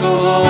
Go home.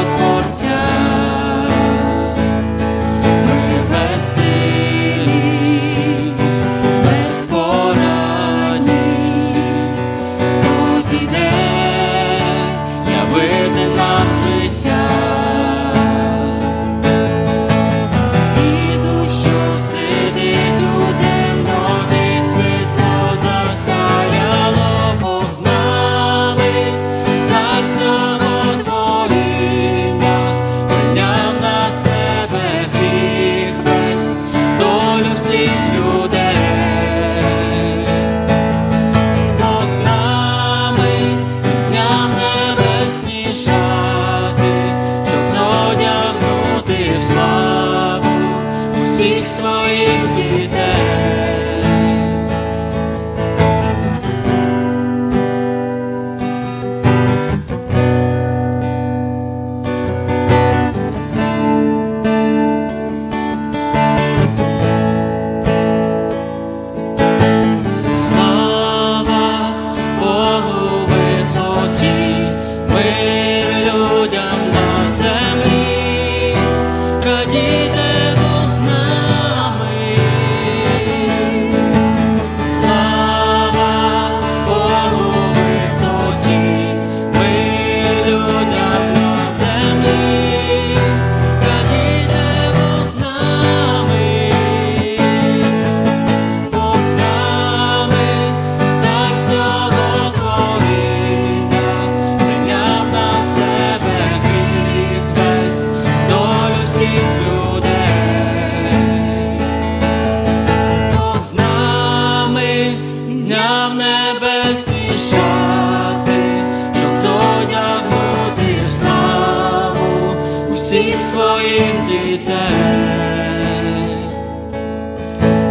всіх своїх дітей,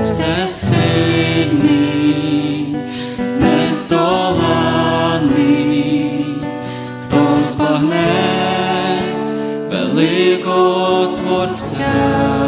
все сильний, нездоланий, хто збагне великого Творця.